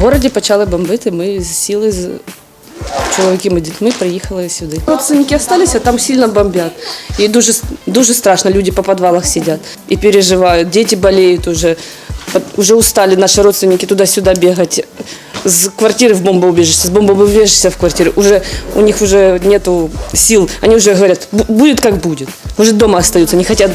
городі почали бомбити, ми сіли з чоловіками, дітьми, приїхали сюди. Родственники залишилися, там сильно бомбять. І дуже, дуже страшно, люди по підвалах сидять і переживають, діти болеють уже. От Уже устали наши родственники туда-сюда бегать с квартиры в бомбоубежище, с бомбоубежища в квартиру. Уже у них уже нету сил. Они уже говорят, «Бу- будет как будет. Уже дома остаются, не хотят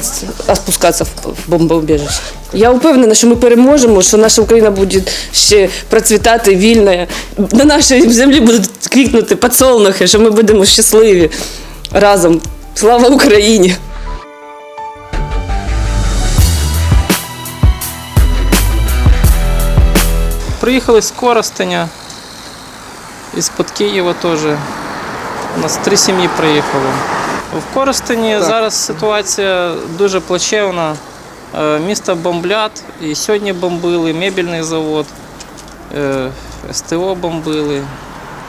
спускаться в в бомбоубежище. Я впевнена, що ми переможемо, що наша Україна буде ще процвітати вільна. На нашій землі будуть квітнути подсолнухи, що ми будемо щасливі разом. Слава Україні! Приїхали з Коростеня, із-под Києва теж. У нас три сім'ї приїхало. В Коростені зараз ситуація дуже плачевна. Е, Місто бомблять, і сьогодні бомбили, мебельний завод, е, СТО бомбили,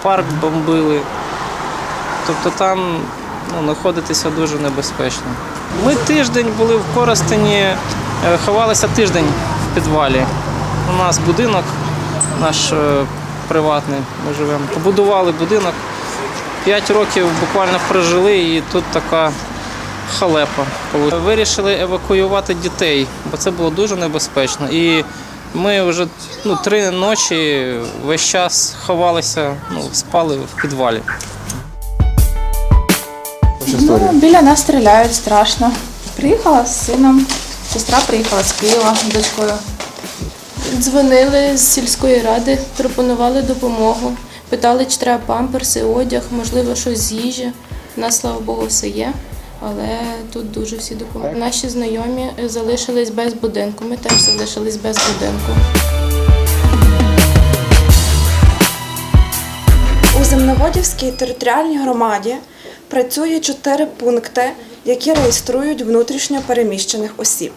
парк бомбили. Тобто там ну, знаходитися дуже небезпечно. Ми тиждень були в Коростені, е, ховалися тиждень в підвалі. У нас будинок наш приватний, ми живемо. Побудували будинок. П'ять років буквально прожили і тут така халепа. Вирішили евакуювати дітей, бо це було дуже небезпечно. І ми вже ну, три ночі весь час ховалися, ну, спали в підвалі. Ну, біля нас стріляють страшно. Приїхала з сином, сестра приїхала з Києва з дочкою. Дзвонили з сільської ради, пропонували допомогу. Питали, чи треба памперси, одяг, можливо, щось з їжі. У нас, слава Богу, все є, але тут дуже всі допомагають. Наші знайомі залишились без будинку. Ми теж залишились без будинку. У Земноводівській територіальній громаді працює чотири пункти, які реєструють внутрішньо переміщених осіб.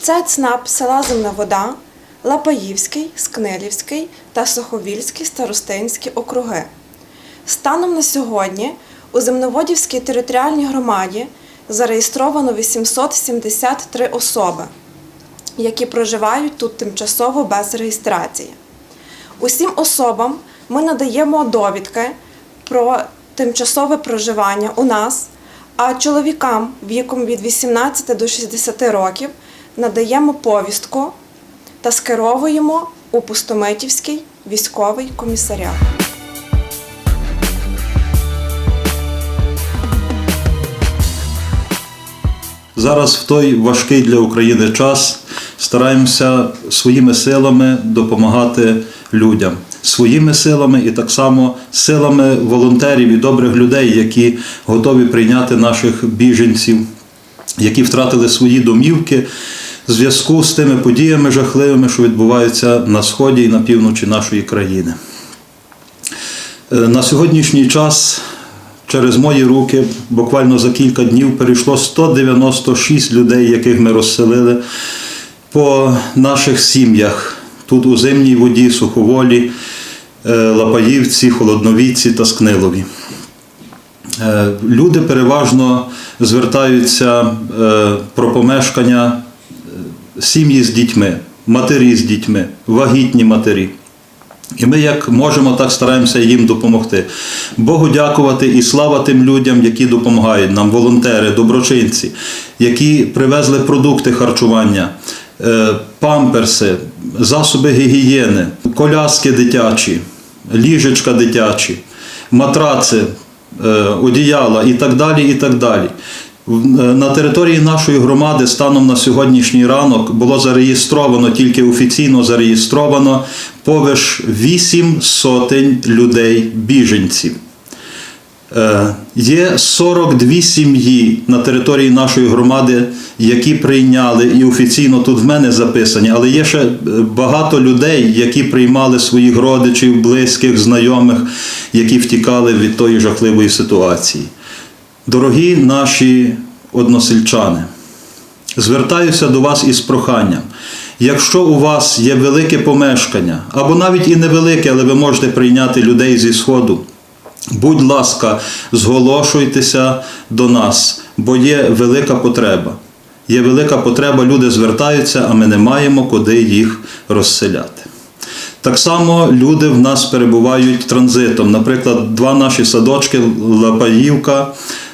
Це ЦНАП села Земновода, Лапаївський, Скнилівський та Соховільський старостинські округи. Станом на сьогодні у Земноводівській територіальній громаді зареєстровано 873 особи, які проживають тут тимчасово без реєстрації. Усім особам ми надаємо довідки про тимчасове проживання у нас, а чоловікам віком від 18 до 60 років надаємо повістку та скеровуємо у Пустомитівський військовий комісаріат. Зараз в той важкий для України час стараємося своїми силами допомагати людям, своїми силами і так само силами волонтерів і добрих людей, які готові прийняти наших біженців, які втратили свої домівки в зв'язку з тими подіями жахливими, що відбуваються на сході і на півночі нашої країни. Е, На сьогоднішній час через мої руки буквально за кілька днів перейшло 196 людей, яких ми розселили по наших сім'ях. Тут у Зимній воді, Суховолі, е, Лапаївці, Холодновіці та Скнилові. Е, Люди переважно звертаються е, про помешкання сім'ї з дітьми, матері з дітьми, вагітні матері. І ми як можемо, так стараємося їм допомогти. Богу дякувати і слава тим людям, які допомагають нам, волонтери, доброчинці, які привезли продукти харчування, е, памперси, засоби гігієни, коляски дитячі, ліжечка дитячі, матраци, е, одіяла і так далі. і так далі. Е, На території нашої громади станом на сьогоднішній ранок було зареєстровано, тільки офіційно зареєстровано повиш 8 сотень людей біженців. Е, Є 42 сім'ї на території нашої громади, які прийняли і офіційно тут в мене записані, але є ще е, багато людей, які приймали своїх родичів, близьких, знайомих, які втікали від тої жахливої ситуації. Дорогі наші односельчани, звертаюся до вас із проханням. Якщо у вас є велике помешкання, або навіть і невелике, але ви можете прийняти людей зі Сходу, будь ласка, зголошуйтеся до нас, бо є велика потреба. Є велика потреба, люди звертаються, а ми не маємо куди їх розселяти. Так само люди в нас перебувають транзитом. Наприклад, два наші садочки Лапаївка,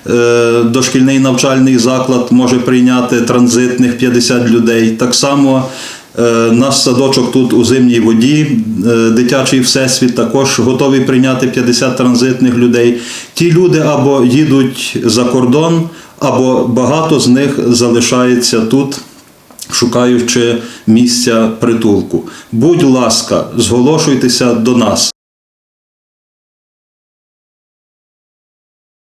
е, дошкільний навчальний заклад може прийняти транзитних 50 людей. Так само наш садочок тут у зимній воді, е, дитячий всесвіт, також готовий прийняти 50 транзитних людей. Ті люди або їдуть за кордон, або багато з них залишається тут шукаючи місця притулку. Будь ласка, зголошуйтеся до нас.